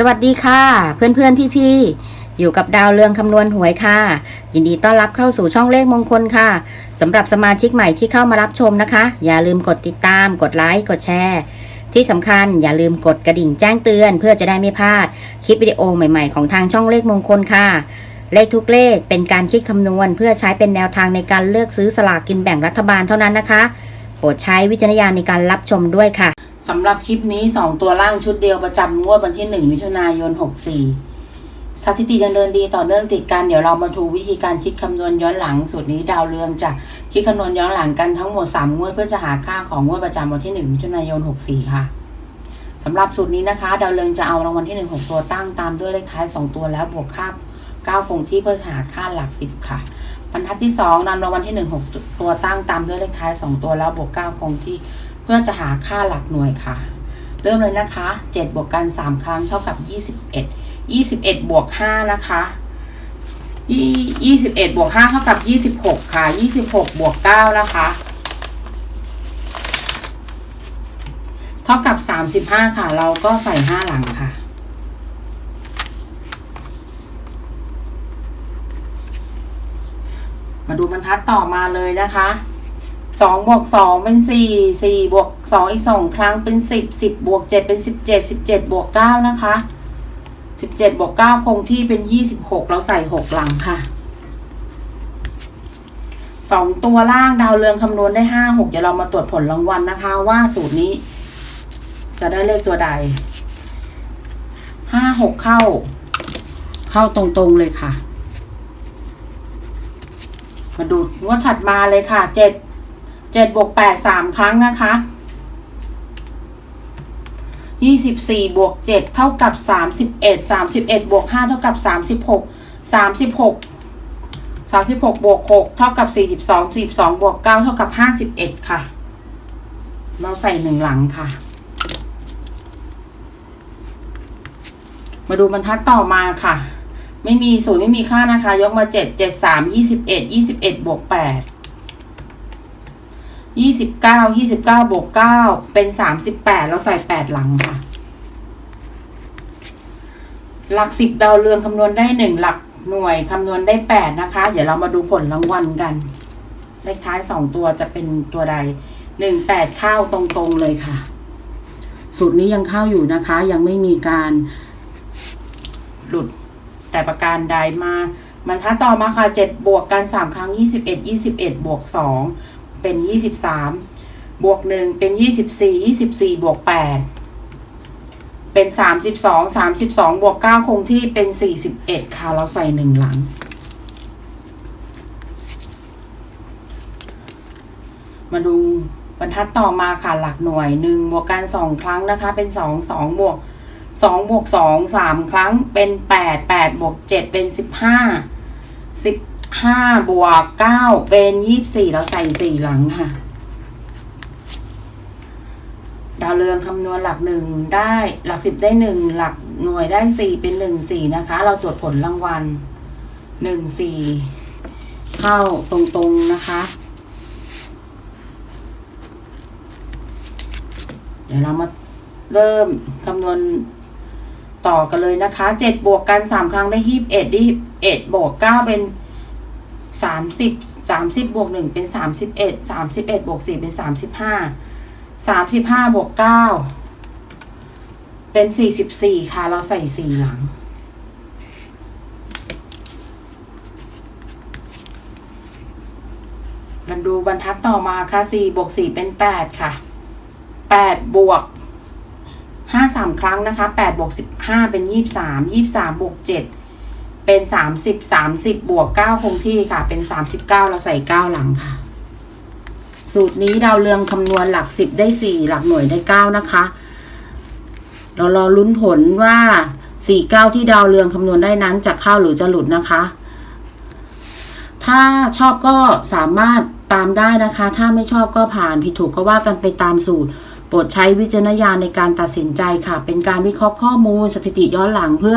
สวัสดีค่ะ เพื่อนๆพี่ๆอยู่กับดาวเรืองคำนวณหวยค่ะ ยินดีต้อนรับเข้าสู่ช่องเลขมงคลค่ะสำหรับสมาชิกใหม่ที่เข้ามารับชมนะคะ อย่าลืมกดติดตาม กดไลค์กดแชร์ที่สำคัญอย่าลืมกดกระดิ่งแจ้งเตือน เพื่อจะได้ไม่พลาดคลิปวิดีโอใหม่ๆของทางช่องเลขมงคลค่ะ เลขทุกเลขเป็นการคิดคำนวณ เพื่อใช้เป็นแนวทางในการเลือกซื้อสลากกินแบ่งรัฐบาลเท่านั้นนะคะ โปรดใช้วิจารณญาณในการรับชมด้วยค่ะ สำหรับคลิปนี้ 2 ตัวล่างชุดเดียวประจำงวดวันที่ 1 มิถุนายน 64 สถิติยังเดินดีต่อเนื่องติดกัน เดี๋ยวเรามาดูวิธีการคิดคำนวณย้อนหลังสูตรนี้ดาวเรืองจะคิดคำนวณย้อนหลังกันทั้งหมด 3 งวดเพื่อจะหาค่าของงวดประจำวันที่ 1 มิถุนายน 64 ค่ะสำหรับสูตรนี้นะคะ ดาวเรืองจะเอารางวัลที่ 1 6 ตัวตั้งตามด้วยเลขท้าย 2 ตัวแล้วบวกค่า9คงที่เพื่อหาค่าหลัก 10 ค่ะบรรทัดที่ 2นำรางวัลที่ 1 6 ตัวตั้งตามด้วยเลขท้าย 2 ตัวแล้วบวก9คงที่ พื่อจะหาค่าหลักหน่วยค่ะ เริ่มเลยนะคะ 7 บวกกัน 3 ครั้งเท่ากับ 21 21 บวก 5 นะคะยี่21 บวก 5 เท่ากับ 26 ค่ะ 26 บวก 9 นะคะ เท่ากับ 35 ค่ะ เราก็ใส่ 5 หลังค่ะมาดูบรรทัดต่อมาเลยนะคะ สองบวกสองเป็นสี่สี่บวกสองอีกสองครั้งเป็นสิบสิบบวกเจ็ดเป็นสิบเจ็ดสิบเจ็ดบวกเก้านะคะสิบเจ็ดบวกเก้าคงที่เป็นยี่สิบหกเราใส่หกหลังค่ะสองตัวล่างดาวเรืองคำนวณได้ห้าหกเดี๋ยวเรามาตรวจผลรางวัลนะคะ ว่าสูตรนี้ จะได้เลขตัวใดห้าหกเข้า เข้าตรงๆเลยค่ะ มาดูงวดถัดมาเลยค่ะเจ็ด เจ็ดบวกแปดสามครั้งนะคะยี่สิบสี่บวกเจ็ดเท่ากับสามสิบเอ็ดสามสิบเอ็ดบวกห้าเท่ากับสามสิบหกสามสิบหกสามสิบหกบวกหกเท่ากับสี่สิบสองสี่สองบวกเก้าเท่ากับห้าสิบเอ็ดค่ะ เราใส่หนึ่งหลังค่ะ มาดูบรรทัดต่อมาค่ะ ไม่มีศูนย์ไม่มีค่านะคะ ยกมาเจ็ดเจ็ดสามยี่สิบเอ็ดยี่สิบเอ็ดบวกแปดยี่สิบเก้ายี่สิบเก้าบวกเก้าเป็นสามสิบแปดเราใส่แปดหลังค่ะ หลักสิบดาวเรืองคำนวณได้หนึ่งหลักหน่วยคำนวณได้แปดนะคะ เดี๋ยวเรามาดูผลรางวัลกัน เลขท้ายสองตัวจะเป็นตัวใดหนึ่งแปดเข้าตรงๆเลยค่ะ สูตรนี้ยังเข้าอยู่นะคะ ยังไม่มีการหลุดแต่ประการใดมาบรรทัดต่อมาค่ะเจ็ดบวกกันสามครั้งยี่สิบเอ็ดยี่สิบเอ็ดบวกสอง เป็นยี่สิบสามบวกหนึ่งเป็นยี่สิบสี่ยี่สิบสี่บวกแปดเป็นสามสิบสองสามสิบสองบวกเก้าคงที่เป็นสี่สิบเอ็ดค่ะ เราใส่หนึ่งหลัง มาดูบรรทัดต่อมาค่ะ หลักหน่วยหนึ่งบวกกันสองครั้งนะคะ เป็นสองสองบวกสองบวกสองสามครั้งเป็นแปดแปดบวกเจ็ดเป็นสิบ ห้าบวกเก้าเป็นยี่บสี่เราใส่สี่หลังค่ะ ดาวเรืองคำนวณหลักหนึ่งได้หลักสิบได้หนึ่งหลักหน่วยได้สี่เป็นหนึ่งสี่นะคะ เราตรวจผลรางวัลหนึ่งสี่เข้าตรงๆนะคะ เดี๋ยวเรามาเริ่มคำนวณต่อกันเลยนะคะเจ็ดบวกกันสามครั้งได้ยี่สิบเอ็ดได้เอ็ดบวกเก้าเป็น สามสิบสามสิบบวกหนึ่งเป็นสามสิบเอ็ดสามสิบเอ็ดบวกสี่เป็นสามสิบห้าสามสิบห้าบวกเก้าเป็นสี่สิบสี่ค่ะ เราใส่สี่หลัง มันดูบรรทัดต่อมาค่ะสี่บวกสี่เป็นแปดค่ะแปดบวกห้าสามครั้งนะคะแปดบวกสิบห้าเป็นยี่สามยี่สามบวกเจ็ด เป็นสามสิบสามสิบบวกเก้าคงที่ค่ะ เป็นสามสิบเก้าเราใส่เก้าหลังค่ะ สูตรนี้ดาวเรืองคำนวณหลักสิบได้สี่หลักหน่วยได้เก้านะคะ เรารอลุ้นผลว่าสี่เก้าที่ดาวเรืองคำนวณได้นั้นจะเข้าหรือจะหลุดนะคะ ถ้าชอบก็สามารถตามได้นะคะ ถ้าไม่ชอบก็ผ่านผิดถูกก็ว่ากันไปตามสูตร โปรดใช้วิจารณญาณในการตัดสินใจค่ะ เป็นการวิเคราะห์ข้อมูลสถิติย้อนหลังเพื่อ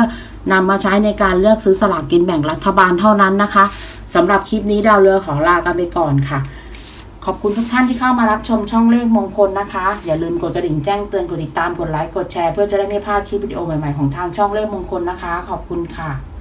นำมาใช้ในการเลือกซื้อสลากกินแบ่งรัฐบาลเท่านั้นนะคะสำหรับคลิปนี้ดาวเรือขอลากันไปก่อนค่ะ ขอบคุณทุกท่านที่เข้ามารับชมช่องเลขมงคลนะคะ อย่าลืมกดกระดิ่งแจ้งเตือนกดติดตามกดไลค์กดแชร์เพื่อจะได้ไม่พลาดคลิปวิดีโอใหม่ๆของทางช่องเลขมงคลนะคะ ขอบคุณค่ะ